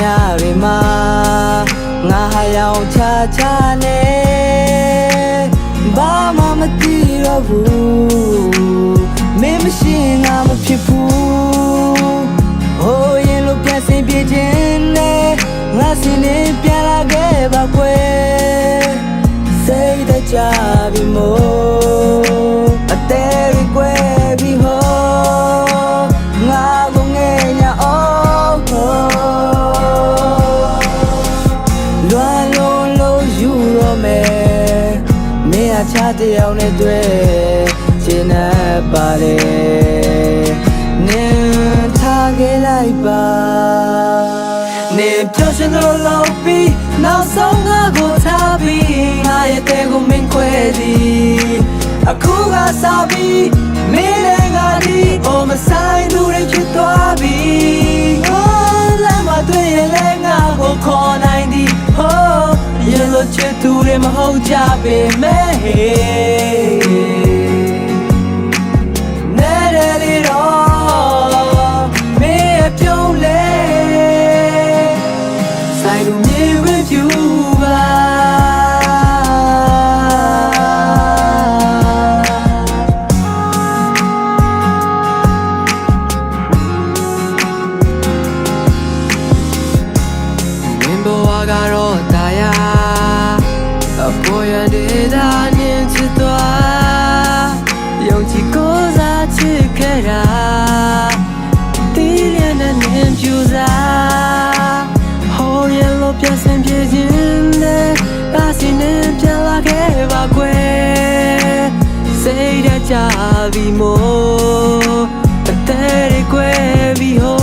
ညတွေမှာငါဟာရောင်ချာချာနေဘာမှမသိတော့ဘူးမင်းမရှိရင်ငါမဖြစ်ဘူးဟိုရင်လိုပြန်စင်ပြေခြင်းနဲ့ငါစင်နေပြန်လာခဲ့ပါကွယ်စိတ်တကြပြီမို့ မင်းအချတယောက်နဲ့တွေ့ချင်နေပါတယ်နင်ထားခဲ့လိုက်ပါနေပြောရှင်တို့လောက်ပြီးနောက်ဆုံးငါကိုထားပြီးငါရဲ့တဲ့ကိုမင်းခွဲသည်အခုကစားပြီးမင်းလည်းငါဒီအိုမဆိုင်သူတွေဖြစ်သွားပြီ သူတွေမဟုတ်ကြပေမဲ့နေရလီတော့မင်းရဲ့ပြုံးလေဆိုင်လူမြေဝဲပြူပါမင်းဘဝကတော့တာ ကြပြီမို့အသေးတွေကွယ်ပြီဟို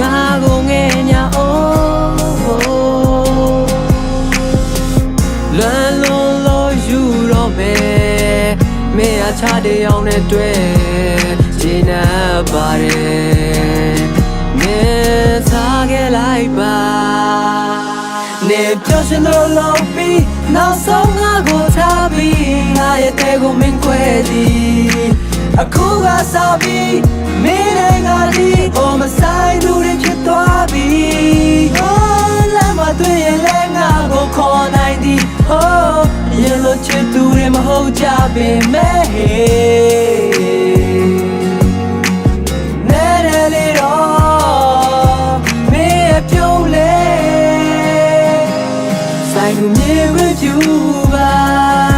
ငါကိုငဲ့ညာအိုးလွမ်းလုံးလို့ယူတော့မယ်မင်းအချတဲ့အောင်နဲ့တွေ့ရှင်းနေပါတယ်မင်းစားခဲ့လိုက်ပါနေပြောရှင်တို့လောက်ပြီးနောက်ဆုံးငါကိုထားပြီး အခုကစားပြီးမင်းနဲ့ငါဒီအိုမဆိုင်သူတွေဖြစ်သွားပြီ Oh လမ်းမတွေ့ရင်လည်းငါကိုခေါ်နိုင်သည် Oh ရေလိုချစ်သူတွေမဟုတ်ကြပေမဲ့နေရလေတော့မင်းရဲ့ပြုံးလေဆိုင်လူမြေဝဲပြူပါ